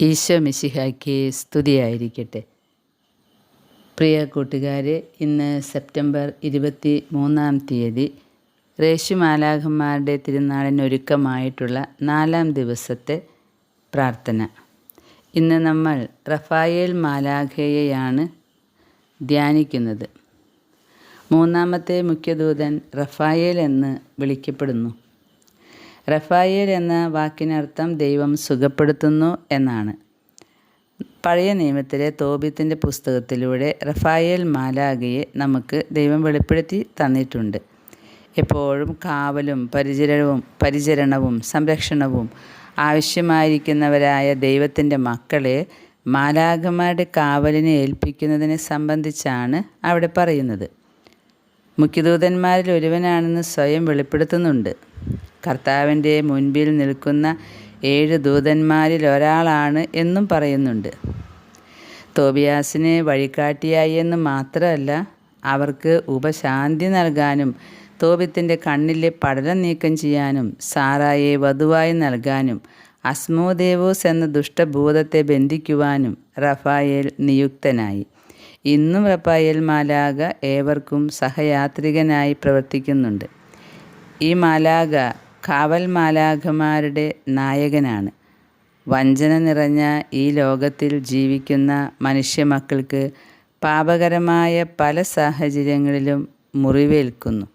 ഈശോ മിശിഹായ്ക്ക് സ്തുതിയായിരിക്കട്ടെ. പ്രിയ കൂട്ടുകാരെ ഇന്ന് സെപ്റ്റംബർ ഇരുപത്തി മൂന്നാം തീയതി റേഷ്യമാലാഖന്മാരുടെ തിരുനാളിനൊരുക്കമായിട്ടുള്ള നാലാം ദിവസത്തെ പ്രാർത്ഥന. ഇന്ന് നമ്മൾ റഫായേൽ മാലാഖയെയാണ് ധ്യാനിക്കുന്നത്. മൂന്നാമത്തെ മുഖ്യദൂതൻ റഫായേൽ എന്ന് വിളിക്കപ്പെടുന്നു. റഫായേൽ എന്ന വാക്കിനർത്ഥം ദൈവം സുഖപ്പെടുത്തുന്നു എന്നാണ്. പഴയ നിയമത്തിലെ തോബിത്തിന്റെ പുസ്തകത്തിലൂടെ റഫായേൽ മാലാഗയെ നമുക്ക് ദൈവം വെളിപ്പെടുത്തി തന്നിട്ടുണ്ട്. എപ്പോഴും കാവലും പരിചരണവും പരിചരണവും സംരക്ഷണവും ആവശ്യമായിരിക്കുന്നവരായ ദൈവത്തിന്റെ മക്കളെ മാലാഖമാരുടെ കാവലിനെ ഏൽപ്പിക്കുന്നതിനെ സംബന്ധിച്ചാണ് അവിടെ പറയുന്നത്. മുഖ്യദൂതന്മാരിൽ ഒരുവനാണെന്ന് സ്വയം വെളിപ്പെടുത്തുന്നുണ്ട്. കർത്താവിന്റെ മുൻപിൽ നിൽക്കുന്ന ഏഴ് ദൂതന്മാരിൽ ഒരാളാണ് എന്നും പറയുന്നുണ്ട്. തോബിയാസിനെ വഴികാട്ടിയായി എന്ന് മാത്രമല്ല അവർക്ക് ഉപശാന്തി നൽകാനും തോബിത്തിന്റെ കണ്ണിലെ പടലം നീക്കം ചെയ്യാനും സാറായെ വധുവായി നൽകാനും അസ്മോദേവോസ് എന്ന ദുഷ്ടഭൂതത്തെ ബന്ധിക്കുവാനും റഫായേൽ നിയുക്തനായി. ഇന്നും റഫായേൽ മാലാക ഏവർക്കും സഹയാത്രികനായി പ്രവർത്തിക്കുന്നുണ്ട്. ഈ മാലാക കാവൽ മാലാഖമാരുടെ നായകനാണ്. വഞ്ചന നിറഞ്ഞ ഈ ലോകത്തിൽ ജീവിക്കുന്ന മനുഷ്യമക്കൾക്ക് പാപകരമായ പല സാഹചര്യങ്ങളിലും മുറിവേൽക്കുന്നു.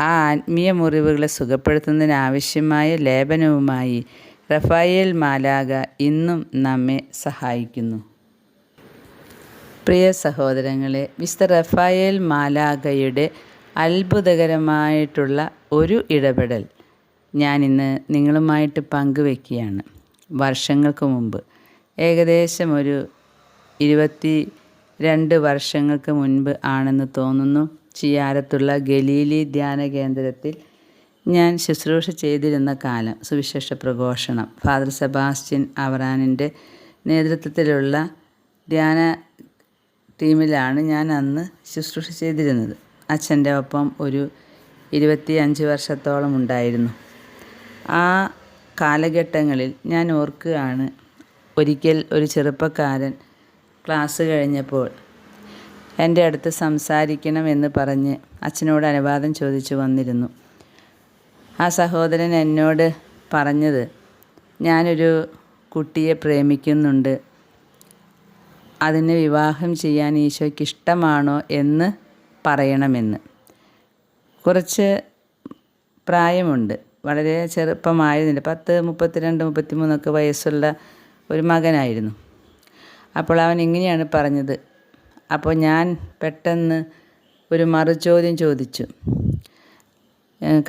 ആ ആത്മീയ മുറിവുകളെ സുഖപ്പെടുത്തുന്നതിനാവശ്യമായ ലേപനവുമായി റഫായേൽ മാലാക ഇന്നും നമ്മെ സഹായിക്കുന്നു. പ്രിയ സഹോദരങ്ങളെ മിസ്റ്റർ റഫായേൽ മാലാഗയുടെ അത്ഭുതകരമായിട്ടുള്ള ഒരു ഇടപെടൽ ഞാനിന്ന് നിങ്ങളുമായിട്ട് പങ്കുവെക്കുകയാണ്. വർഷങ്ങൾക്ക് മുമ്പ് ഏകദേശം ഒരു ഇരുപത്തി രണ്ട് വർഷങ്ങൾക്ക് മുൻപ് ആണെന്ന് തോന്നുന്നു ചിയാരത്തുള്ള ഗലീലി ധ്യാന കേന്ദ്രത്തിൽ ഞാൻ ശുശ്രൂഷ ചെയ്തിരുന്ന കാലം സുവിശേഷ പ്രഘോഷണം. ഫാദർ സെബാസ്റ്റ്യൻ അവറാനിന്റെ നേതൃത്വത്തിലുള്ള ധ്യാന ടീമിലാണ് ഞാൻ അന്ന് ശുശ്രൂഷ ചെയ്തിരുന്നത്. അച്ഛന്റെ ഒപ്പം ഒരു ഇരുപത്തി അഞ്ച് വർഷത്തോളം ഉണ്ടായിരുന്നു. ആ കാലഘട്ടങ്ങളിൽ ഞാൻ ഓർക്കുകയാണ് ഒരിക്കൽ ഒരു ചെറുപ്പക്കാരൻ ക്ലാസ് കഴിഞ്ഞപ്പോൾ എന്റെ അടുത്ത് സംസാരിക്കണം എന്ന് പറഞ്ഞ് അച്ഛനോട് അനുവാദം ചോദിച്ചു വന്നിരുന്നു. ആ സഹോദരൻ എന്നോട് പറഞ്ഞത് ഞാനൊരു കുട്ടിയെ പ്രേമിക്കുന്നുണ്ട്. അതിനെ വിവാഹം ചെയ്യാൻ ഈശോയ്ക്ക് ഇഷ്ടമാണോ എന്ന് പറയണമെന്ന്. കുറച്ച് പ്രായമുണ്ട്. വളരെ ചെറുപ്പമായിരുന്നില്ല. പത്ത് മുപ്പത്തിരണ്ട് മുപ്പത്തിമൂന്നൊക്കെ വയസ്സുള്ള ഒരു മകനായിരുന്നു. അപ്പോൾ അവൻ ഇങ്ങനെയാണ് പറഞ്ഞത്. അപ്പോൾ ഞാൻ പെട്ടെന്ന് ഒരു മറുചോദ്യം ചോദിച്ചു.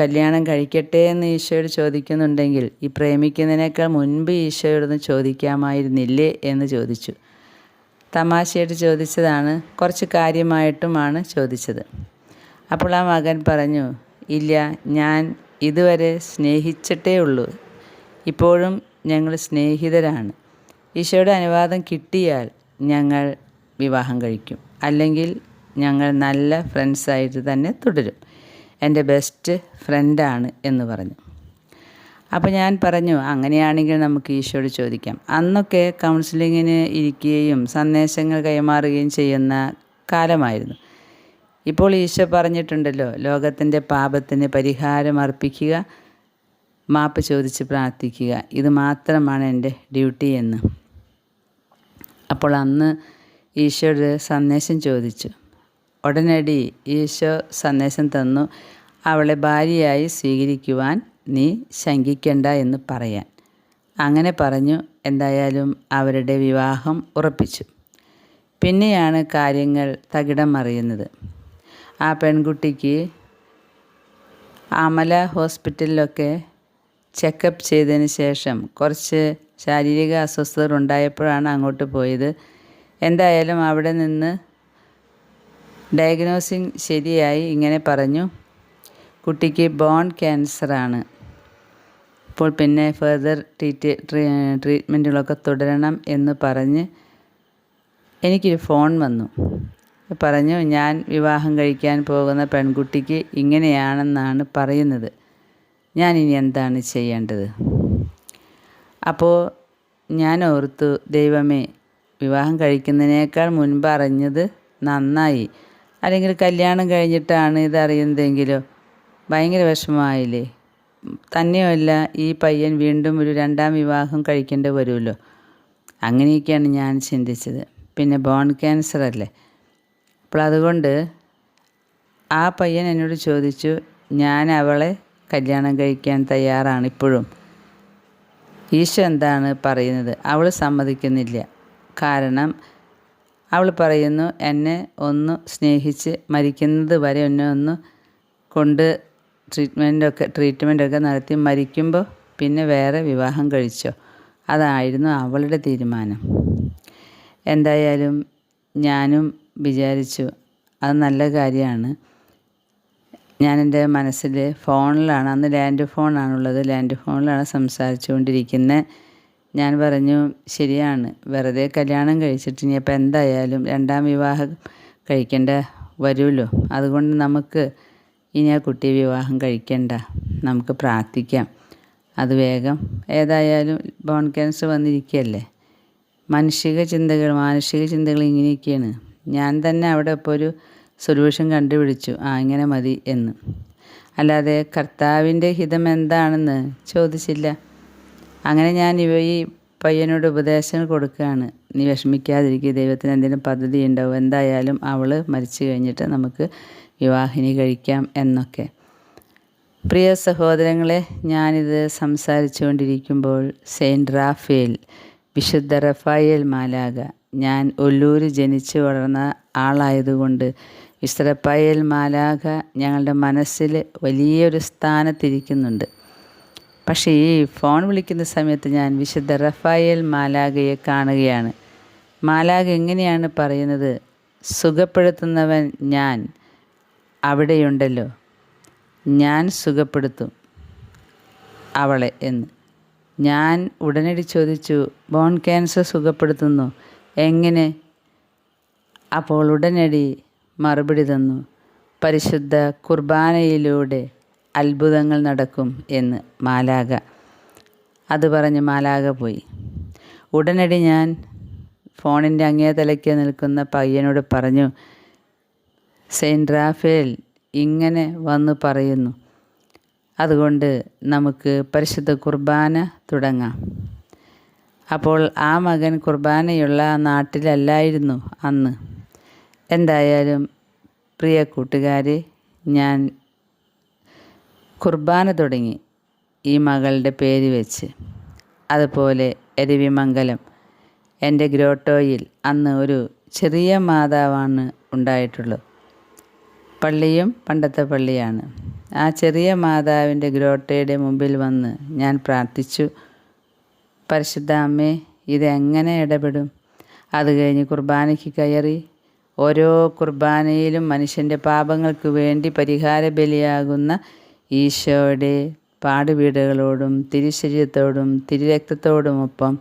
കല്യാണം കഴിക്കട്ടെ എന്ന് ഈശോയോട് ചോദിക്കുന്നുണ്ടെങ്കിൽ ഈ പ്രേമിക്കുന്നതിനേക്കാൾ മുൻപ് ഈശോയോടൊന്ന് ചോദിക്കാമായിരുന്നില്ലേ? എന്ന് ചോദിച്ചു. തമാശയായിട്ട് ചോദിച്ചതാണ്. കുറച്ച് കാര്യമായിട്ടുമാണ് ചോദിച്ചത്. അപ്പോൾ ആ മകൻ പറഞ്ഞു ഇല്ല ഞാൻ ഇതുവരെ സ്നേഹിച്ചിട്ടേ ഉള്ളൂ. ഇപ്പോഴും ഞങ്ങൾ സ്നേഹിതരാണ്. ഈശോയുടെ അനുവാദം കിട്ടിയാൽ ഞങ്ങൾ വിവാഹം കഴിക്കും. അല്ലെങ്കിൽ ഞങ്ങൾ നല്ല ഫ്രണ്ട്സായിട്ട് തന്നെ തുടരും. എന്റെ ബെസ്റ്റ് ഫ്രണ്ടാണ് എന്ന് പറഞ്ഞു. അപ്പോൾ ഞാൻ പറഞ്ഞു അങ്ങനെയാണെങ്കിൽ നമുക്ക് ഈശോയോട് ചോദിക്കാം. അന്നൊക്കെ കൗൺസിലിങ്ങിന് ഇരിക്കുകയും സന്ദേശങ്ങൾ കൈമാറുകയും ചെയ്യുന്ന കാലമായിരുന്നു. ഇപ്പോൾ ഈശോ പറഞ്ഞിട്ടുണ്ടല്ലോ ലോകത്തിന്റെ പാപത്തിന് പരിഹാരം അർപ്പിക്കുക മാപ്പ് ചോദിച്ച് പ്രാർത്ഥിക്കുക. ഇത് മാത്രമാണ് എന്റെ ഡ്യൂട്ടി എന്ന്. അപ്പോൾ അന്ന് ഈശോയുടെ സന്ദേശം ചോദിച്ചു. ഉടനടി ഈശോ സന്ദേശം തന്നു. അവളെ ഭാര്യയായി സ്വീകരിക്കുവാൻ നീ ശങ്കിക്കണ്ട എന്ന് പറയാൻ. അങ്ങനെ പറഞ്ഞു. എന്തായാലും അവരുടെ വിവാഹം ഉറപ്പിച്ചു. പിന്നെയാണ് കാര്യങ്ങൾ തകിടം മറിയുന്നത്. ആ പെൺകുട്ടിക്ക് അമല ഹോസ്പിറ്റലിലൊക്കെ ചെക്കപ്പ് ചെയ്തതിന് ശേഷം കുറച്ച് ശാരീരിക അസ്വസ്ഥതകൾ ഉണ്ടായപ്പോഴാണ് അങ്ങോട്ട് പോയത്. എന്തായാലും അവിടെ നിന്ന് ഡയഗ്നോസിങ് ശരിയായി. ഇങ്ങനെ പറഞ്ഞു. കുട്ടിക്ക് ബോൺ ക്യാൻസറാണ് ഇപ്പോൾ പിന്നെ ഫെർദർ ട്രീറ്റ് ട്രീറ്റ്മെന്റുകളൊക്കെ തുടരണം എന്ന് പറഞ്ഞ് എനിക്കൊരു ഫോൺ വന്നു. പറഞ്ഞു ഞാൻ വിവാഹം കഴിക്കാൻ പോകുന്ന പെൺകുട്ടിക്ക് ഇങ്ങനെയാണെന്നാണ് പറയുന്നത്. ഞാൻ ഇനി എന്താണ് ചെയ്യേണ്ടത്? അപ്പോൾ ഞാൻ ഓർത്തു ദൈവമേ വിവാഹം കഴിക്കുന്നതിനേക്കാൾ മുൻപ് അറിഞ്ഞത് നന്നായി. അല്ലെങ്കിൽ കല്യാണം കഴിഞ്ഞിട്ടാണ് ഇതറിയുന്നതെങ്കിലോ? ഭയങ്കര വിഷമമായില്ലേ? തന്നെയുമല്ല ഈ പയ്യൻ വീണ്ടും ഒരു രണ്ടാം വിവാഹം കഴിക്കേണ്ടി വരുമല്ലോ. അങ്ങനെയൊക്കെയാണ് ഞാൻ ചിന്തിച്ചത്. പിന്നെ ബോൺ ക്യാൻസർ അല്ലേ? അപ്പോൾ അതുകൊണ്ട് ആ പയ്യൻ എന്നോട് ചോദിച്ചു ഞാൻ അവളെ കല്യാണം കഴിക്കാൻ തയ്യാറാണ് ഇപ്പോഴും. ഈശോ എന്താണ് പറയുന്നത്? അവൾ സമ്മതിക്കുന്നില്ല. കാരണം അവൾ പറയുന്നു എന്നെ ഒന്ന് സ്നേഹിച്ച് മരിക്കുന്നത് വരെ എന്നെ ഒന്ന് കൊണ്ട് ട്രീറ്റ്മെന്റൊക്കെ ട്രീറ്റ്മെന്റൊക്കെ നടത്തി മരിക്കുമ്പോൾ പിന്നെ വേറെ വിവാഹം കഴിച്ചോ? അതായിരുന്നു അവളുടെ തീരുമാനം. എന്തായാലും ഞാനും വിചാരിച്ചു അത് നല്ല കാര്യമാണ്. ഞാൻ എന്റെ മനസ്സിൽ ഫോണിലാണ് അന്ന് ലാൻഡ് ഫോണാണുള്ളത് ലാൻഡ് ഫോണിലാണ് സംസാരിച്ചു കൊണ്ടിരിക്കുന്നത് ഞാൻ പറഞ്ഞു ശരിയാണ് വെറുതെ കല്യാണം കഴിച്ചിട്ട് ഇനിയിപ്പോൾ എന്തായാലും രണ്ടാം വിവാഹം കഴിക്കേണ്ട വരുമല്ലോ. അതുകൊണ്ട് നമുക്ക് ഇനി ആ കുട്ടിയെ വിവാഹം കഴിക്കണ്ട. നമുക്ക് പ്രാർത്ഥിക്കാം. അത് വേഗം. ഏതായാലും ബോൺ ക്യാൻസർ വന്നിരിക്കുകയല്ലേ മാനുഷിക ചിന്തകൾ മാനുഷിക ചിന്തകൾ ഇങ്ങനെയൊക്കെയാണ്. ഞാൻ തന്നെ അവിടെ ഇപ്പോൾ ഒരു സൊല്യൂഷൻ കണ്ടുപിടിച്ചു. ആ ഇങ്ങനെ മതി എന്ന്. അല്ലാതെ കർത്താവിന്റെ ഹിതം എന്താണെന്ന് ചോദിച്ചില്ല. അങ്ങനെ ഞാൻ ഇവ ഈ പയ്യനോട് ഉപദേശങ്ങൾ കൊടുക്കുകയാണ്. നീ വിഷമിക്കാതിരിക്കുക ദൈവത്തിന് എന്തെങ്കിലും പദ്ധതി ഉണ്ടാവും. എന്തായാലും അവൾ മരിച്ചു കഴിഞ്ഞിട്ട് നമുക്ക് വിവാഹിനി കഴിക്കാം എന്നൊക്കെ. പ്രിയ സഹോദരങ്ങളെ ഞാനിത് സംസാരിച്ചു കൊണ്ടിരിക്കുമ്പോൾ സെയിന്റ് റാഫേൽ വിശുദ്ധ റഫായേൽ മാലാക ഞാൻ ഒല്ലൂര് ജനിച്ചു വളർന്ന ആളായതുകൊണ്ട് വിശുദ്ധ റഫായേൽ മാലാക ഞങ്ങളുടെ മനസ്സിൽ വലിയൊരു സ്ഥാനത്തിരിക്കുന്നുണ്ട്. പക്ഷേ ഈ ഫോൺ വിളിക്കുന്ന സമയത്ത് ഞാൻ വിശുദ്ധ റഫായേൽ മാലാഖയെ കാണുകയാണ്. മാലാഖ എങ്ങനെയാണ് പറയുന്നത്? സുഖപ്പെടുത്തുന്നവൻ ഞാൻ. അവിടെയുണ്ടല്ലോ. ഞാൻ സുഖപ്പെടുത്തും അവളെ എന്ന്. ഞാൻ ഉടനടി ചോദിച്ചു ബോൺ ക്യാൻസർ സുഖപ്പെടുത്തുന്നു? എങ്ങനെ? അപ്പോൾ ഉടനടി മറുപടി തന്നു പരിശുദ്ധ കുർബാനയിലൂടെ അത്ഭുതങ്ങൾ നടക്കും എന്ന് മാലാക അത് പറഞ്ഞ് മാലാക പോയി. ഉടനടി ഞാൻ ഫോണിന്റെ അങ്ങേ തലയ്ക്ക് നിൽക്കുന്ന പയ്യനോട് പറഞ്ഞു സെയിന്റ് റാഫേൽ ഇങ്ങനെ വന്നു പറയുന്നു. അതുകൊണ്ട് നമുക്ക് പരിശുദ്ധ കുർബാന തുടങ്ങാം. അപ്പോൾ ആ മകൻ കുർബാനയുള്ള നാട്ടിലല്ലായിരുന്നു അന്ന്. എന്തായാലും പ്രിയ കൂട്ടുകാരെ ഞാൻ കുർബാന തുടങ്ങി ഈ മകളുടെ പേര് വെച്ച്. അതുപോലെ എരവിമംഗലം. എന്റെ ഗ്രോട്ടോയിൽ അന്ന് ഒരു ചെറിയ മാതാവാണ് ഉണ്ടായിട്ടുള്ളത്. പള്ളിയും പണ്ടത്തെ പള്ളിയാണ്. ആ ചെറിയ മാതാവിന്റെ ഗ്രോട്ടയുടെ മുമ്പിൽ വന്ന് ഞാൻ പ്രാർത്ഥിച്ചു പരിശുദ്ധ അമ്മേ ഇതെങ്ങനെ ഇടപെടും? അത് കഴിഞ്ഞ് കുർബാനയ്ക്ക് കയറി ഓരോ കുർബാനയിലും മനുഷ്യന്റെ പാപങ്ങൾക്ക് വേണ്ടി പരിഹാര ബലിയാകുന്ന ഈശോയുടെ പാടുവീടുകളോടും തിരുശരീരത്തോടും തിരുരക്തത്തോടുമൊപ്പം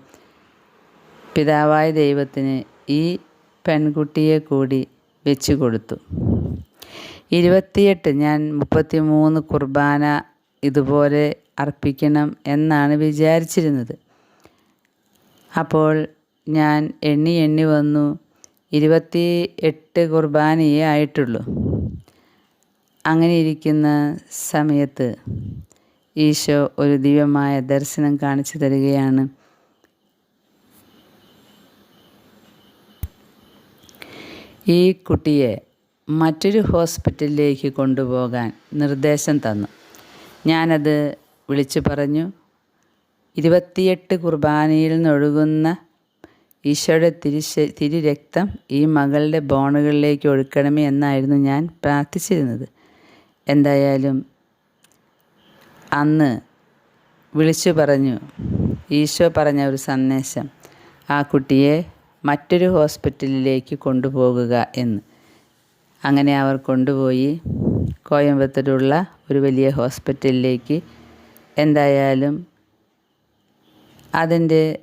പിതാവായ ദൈവത്തിന് ഈ പെൺകുട്ടിയെ കൂടി വെച്ചു കൊടുത്തു ഇരുപത്തിയെട്ട് ഞാൻ മുപ്പത്തി മൂന്ന് കുർബാന ഇതുപോലെ അർപ്പിക്കണം എന്നാണ് വിചാരിച്ചിരുന്നത്. അപ്പോൾ ഞാൻ എണ്ണി എണ്ണി വന്നു. ഇരുപത്തി എട്ട് കുർബാനയേ ആയിട്ടുള്ളൂ. അങ്ങനെ ഇരിക്കുന്ന സമയത്ത് ഈശോ ഒരു ദിവ്യമായ ദർശനം കാണിച്ചു തരികയാണ്. ഈ കുട്ടിയെ മറ്റൊരു ഹോസ്പിറ്റലിലേക്ക് കൊണ്ടുപോകാൻ നിർദ്ദേശം തന്നു. ഞാനത് വിളിച്ചു പറഞ്ഞു. ഇരുപത്തിയെട്ട് കുർബാനയിൽ നിന്നൊഴുകുന്ന ഈശോയുടെ തിരി തിരുരക്തം ഈ മകളുടെ ബോണുകളിലേക്ക് ഒഴുക്കണമേ എന്നായിരുന്നു ഞാൻ പ്രാർത്ഥിച്ചിരുന്നത്. എന്തായാലും അന്ന് വിളിച്ചു പറഞ്ഞു. ഈശോ പറഞ്ഞ ഒരു സന്ദേശം ആ കുട്ടിയെ മറ്റൊരു ഹോസ്പിറ്റലിലേക്ക് കൊണ്ടുപോകുക എന്ന്. അങ്ങനെ അവർ കൊണ്ടുപോയി കോയമ്പത്തൂരുള്ള ഒരു വലിയ ഹോസ്പിറ്റലിലേക്ക്. എന്തായാലും അതിന്റെ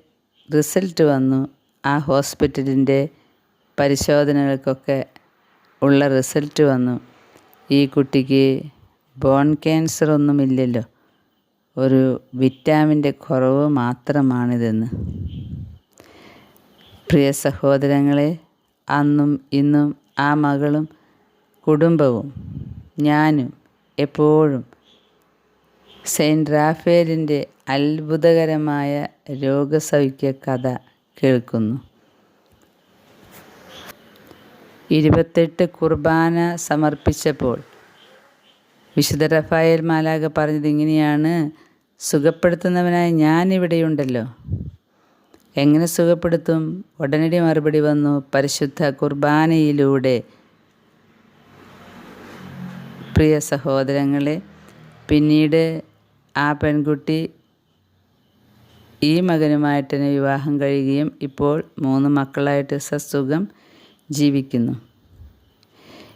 റിസൾട്ട് വന്നു. ആ ഹോസ്പിറ്റലിന്റെ പരിശോധനകൾക്കൊക്കെ ഉള്ള റിസൾട്ട് വന്നു. ഈ കുട്ടിക്ക് ബോൺ ക്യാൻസർ ഒന്നുമില്ലല്ലോ. ഒരു വിറ്റാമിന്റെ കുറവ് മാത്രമാണിതെന്ന്. പ്രിയ സഹോദരങ്ങളെ അന്നും ഇന്നും ആ മകളും കുടുംബവും ഞാനും എപ്പോഴും സെയിന്റ് റാഫേലിന്റെ അത്ഭുതകരമായ രോഗസൗഖ്യ കഥ കേൾക്കുന്നു. ഇരുപത്തെട്ട് കുർബാന സമർപ്പിച്ചപ്പോൾ വിശുദ്ധ റഫായേൽ മാലാക പറഞ്ഞത് ഇങ്ങനെയാണ് സുഖപ്പെടുത്തുന്നവനായി ഞാനിവിടെയുണ്ടല്ലോ. എങ്ങനെ സുഖപ്പെടുത്തും? ഉടനടി മറുപടി വന്നു പരിശുദ്ധ കുർബാനയിലൂടെ പ്രിയ സഹോദരങ്ങളെ പിന്നീട് ആ പെൺകുട്ടി ഈ മകനുമായിട്ട് തന്നെ വിവാഹം കഴിയുകയും ഇപ്പോൾ മൂന്ന് മക്കളായിട്ട് സസുഖം ജീവിക്കുന്നു.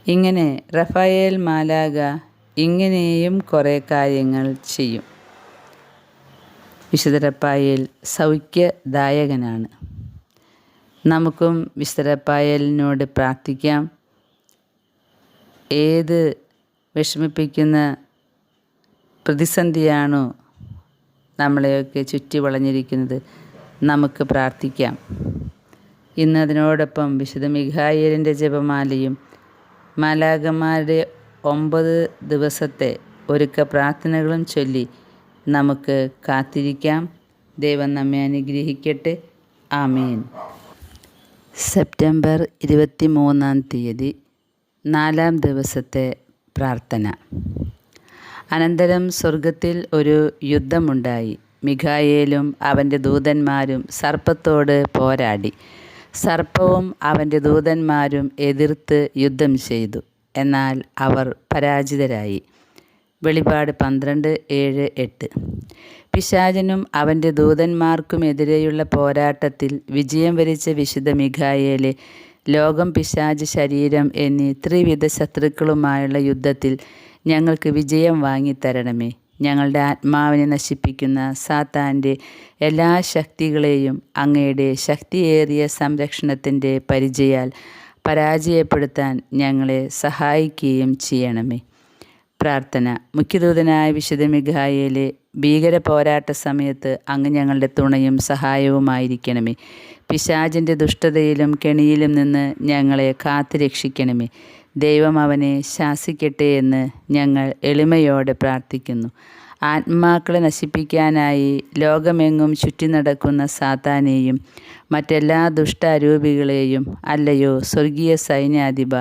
ഇങ്ങനെ റഫായേൽ മാലാഗ ഇങ്ങനെയും കുറേ കാര്യങ്ങൾ ചെയ്യും. വിശുദ്ധരപ്പായേൽ സൗഖ്യദായകനാണ്. നമുക്കും വിശുദ്ധരപ്പായലിനോട് പ്രാർത്ഥിക്കാം. ഏത് വിഷമിപ്പിക്കുന്ന പ്രതിസന്ധിയാണോ നമ്മളെയൊക്കെ ചുറ്റി വളഞ്ഞിരിക്കുന്നത്. നമുക്ക് പ്രാർത്ഥിക്കാം. ഇന്ന് അതിനോടൊപ്പം വിശുദ്ധ മിഖായേലിന്റെ ജപമാലയും മാലാകന്മാരുടെ ഒമ്പത് ദിവസത്തെ ഒരുക്ക പ്രാർത്ഥനകളും ചൊല്ലി നമുക്ക് കാത്തിരിക്കാം. ദൈവം നമ്മെ അനുഗ്രഹിക്കട്ടെ. ആമീൻ. സെപ്റ്റംബർ ഇരുപത്തി മൂന്നാം തീയതി നാലാം ദിവസത്തെ പ്രാർത്ഥന. അനന്തരം സ്വർഗത്തിൽ ഒരു യുദ്ധമുണ്ടായി. മിഖായേലും അവന്റെ ദൂതന്മാരും സർപ്പത്തോട് പോരാടി. സർപ്പവും അവന്റെ ദൂതന്മാരും എതിർത്ത് യുദ്ധം ചെയ്തു. എന്നാൽ അവർ പരാജിതരായി. വെളിപാട് പന്ത്രണ്ട് ഏഴ് എട്ട്. പിശാചനും അവന്റെ ദൂതന്മാർക്കുമെതിരെയുള്ള പോരാട്ടത്തിൽ വിജയം വരിച്ച വിശുദ്ധ മിഖായേലെ ലോകം പിശാജ് ശരീരം എന്നീ ത്രിവിധ ശത്രുക്കളുമായുള്ള യുദ്ധത്തിൽ ഞങ്ങൾക്ക് വിജയം വാങ്ങിത്തരണമേ. ഞങ്ങളുടെ ആത്മാവിനെ നശിപ്പിക്കുന്ന സാത്താന്റെ എല്ലാ ശക്തികളെയും അങ്ങയുടെ ശക്തിയേറിയ സംരക്ഷണത്തിന്റെ പരിചയാൽ പരാജയപ്പെടുത്താൻ ഞങ്ങളെ സഹായിക്കുകയും ചെയ്യണമേ. പ്രാർത്ഥന. മുഖ്യദൂതനായ വിശുദ്ധ മിഘായയിലെ ഭീകര പോരാട്ട സമയത്ത് അങ്ങ് ഞങ്ങളുടെ തുണയും സഹായവുമായിരിക്കണമേ. പിശാചിന്റെ ദുഷ്ടതയിലും കെണിയിലും നിന്ന് ഞങ്ങളെ കാത്തു രക്ഷിക്കണമേ ദൈവം അവനെ ശാസിക്കട്ടെ എന്ന് ഞങ്ങൾ എളിമയോടെ പ്രാർത്ഥിക്കുന്നു. ആത്മാക്കളെ നശിപ്പിക്കാനായി ലോകമെങ്ങും ചുറ്റി നടക്കുന്ന സാത്താനെയും മറ്റെല്ലാ ദുഷ്ടാരൂപികളെയും അല്ലയോ സ്വർഗീയ സൈന്യാധിപ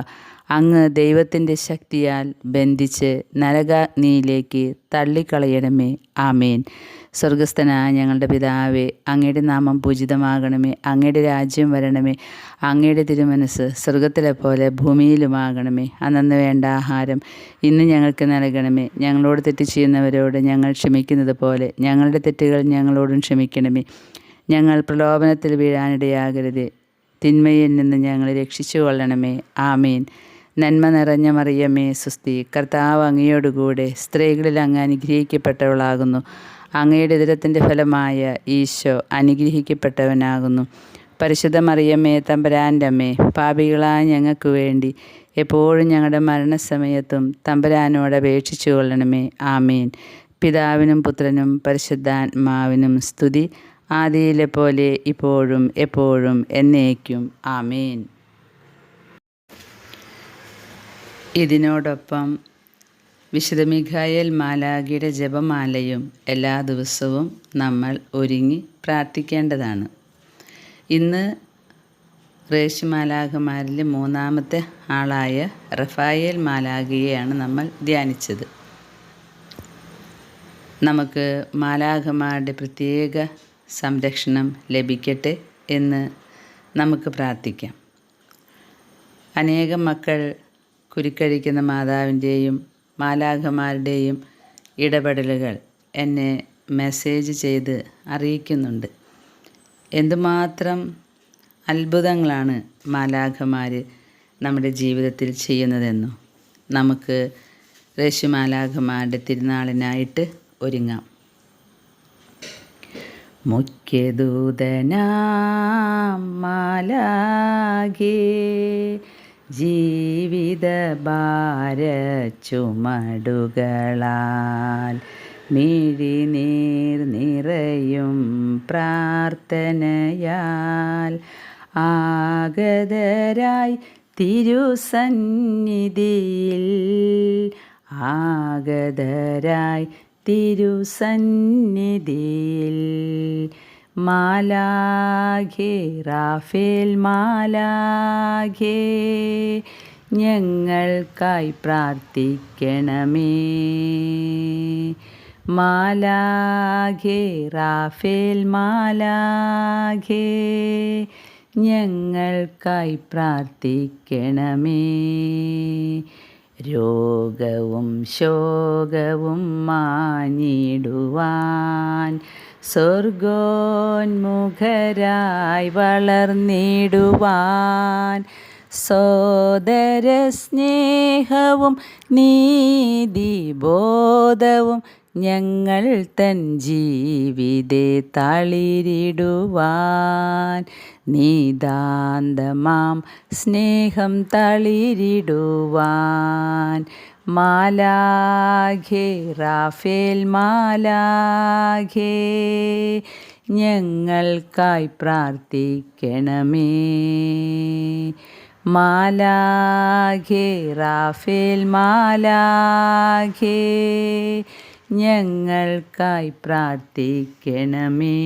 അങ്ങ് ദൈവത്തിന്റെ ശക്തിയാൽ ബന്ധിച്ച് നരകാഗ്നിയിലേക്ക് തള്ളിക്കളയണമേ. ആമേൻ. സ്വർഗസ്ഥനായ ഞങ്ങളുടെ പിതാവേ അങ്ങയുടെ നാമം പൂജിതമാകണമേ അങ്ങയുടെ രാജ്യം വരണമേ അങ്ങയുടെ തിരുമനസ് സ്വർഗത്തിലെ പോലെ ഭൂമിയിലുമാകണമേ. അന്നന്ന് വേണ്ട ആഹാരം ഇന്ന് ഞങ്ങൾക്ക് നൽകണമേ. ഞങ്ങളോട് തെറ്റ് ചെയ്യുന്നവരോട് ഞങ്ങൾ ക്ഷമിക്കുന്നത് പോലെ ഞങ്ങളുടെ തെറ്റുകൾ ഞങ്ങളോടും ക്ഷമിക്കണമേ. ഞങ്ങൾ പ്രലോഭനത്തിൽ വീഴാനിടയാകരുത്. തിന്മയിൽ നിന്ന് ഞങ്ങളെ രക്ഷിച്ചു കൊള്ളണമേ ആമീൻ. നന്മ നിറഞ്ഞ മറിയമേ സുസ്തി. കർത്താവ് അങ്ങയോടുകൂടെ സ്ത്രീകളിൽ അങ്ങ് അനുഗ്രഹിക്കപ്പെട്ടവളാകുന്നു. അങ്ങയുടെ ഉദരത്തിന്റെ ഫലമായ ഈശോ അനുഗ്രഹിക്കപ്പെട്ടവനാകുന്നു. പരിശുദ്ധ മറിയമ്മേ തമ്പരാന്റെ അമ്മേ പാപികളായ ഞങ്ങൾക്ക് വേണ്ടി എപ്പോഴും ഞങ്ങളുടെ മരണസമയത്തും തമ്പരാനോട് അപേക്ഷിച്ചു കൊള്ളണമേ. ആമീൻ. പിതാവിനും പുത്രനും പരിശുദ്ധാത്മാവിനും സ്തുതി. ആദിയിലെ പോലെ ഇപ്പോഴും എപ്പോഴും എന്നേക്കും. ആമീൻ. ഇതിനോടൊപ്പം വിശുദ്ധ മിഖായേൽ മാലാഖിയുടെ ജപമാലയും എല്ലാ ദിവസവും നമ്മൾ ഒരുങ്ങി പ്രാർത്ഥിക്കേണ്ടതാണ്. ഇന്ന് റേഷ് മൂന്നാമത്തെ ആളായ റഫായേൽ മാലാഖിയെയാണ് നമ്മൾ ധ്യാനിച്ചത്. നമുക്ക് മാലാഖമാരുടെ പ്രത്യേക സംരക്ഷണം ലഭിക്കട്ടെ എന്ന് നമുക്ക് പ്രാർത്ഥിക്കാം. അനേകം മക്കൾ കുരുക്കഴിക്കുന്ന മാതാവിന്റെയും മാലാഖമാരുടെയും ഇടപെടലുകൾ എന്നെ മെസ്സേജ് ചെയ്ത് അറിയിക്കുന്നുണ്ട്. എന്തുമാത്രം അത്ഭുതങ്ങളാണ് മാലാഖമാർ നമ്മുടെ ജീവിതത്തിൽ ചെയ്യുന്നതെന്നും? നമുക്ക് റേശുമാലാഖമാരുടെ തിരുനാളിനായിട്ട് ഒരുങ്ങാം. മുഖ്യദൂതനാം മാലാഖേ ജീവിത ഭാര ചുമടുകളാൽ മിഴിനീർ നിറയും പ്രാർത്ഥനയാൽ ആഗതരായി തിരുസന്നിധിയിൽ ആഗതരായി തിരുസന്നിധിയിൽ മാലാഖേ റാഫേൽ മാലാഘെ ഞങ്ങൾക്കായി പ്രാർത്ഥിക്കണമേ. മാലാഘെ റാഫേൽ മാലാഘെ ഞങ്ങൾക്കായി പ്രാർത്ഥിക്കണമേ. രോഗവും ശോകവും മാഞ്ഞിടുവാൻ സ്വർഗോന്മുഖരായി വളർന്നിടുവാൻ സോദര സ്നേഹവും നീതിബോധവും ഞങ്ങൾ തൻ ജീവിതെ തളിരിടുവാൻ നിതാന്തമാം സ്നേഹം തളിരിടുവാൻ മാലാഖേ റാഫേൽ മാലാഘേ ഞങ്ങൾക്കായി പ്രാർത്ഥിക്കണമേ. മാലാഘേ റാഫേൽ മാലാഘേ ഞങ്ങൾക്കായി പ്രാർത്ഥിക്കണമേ.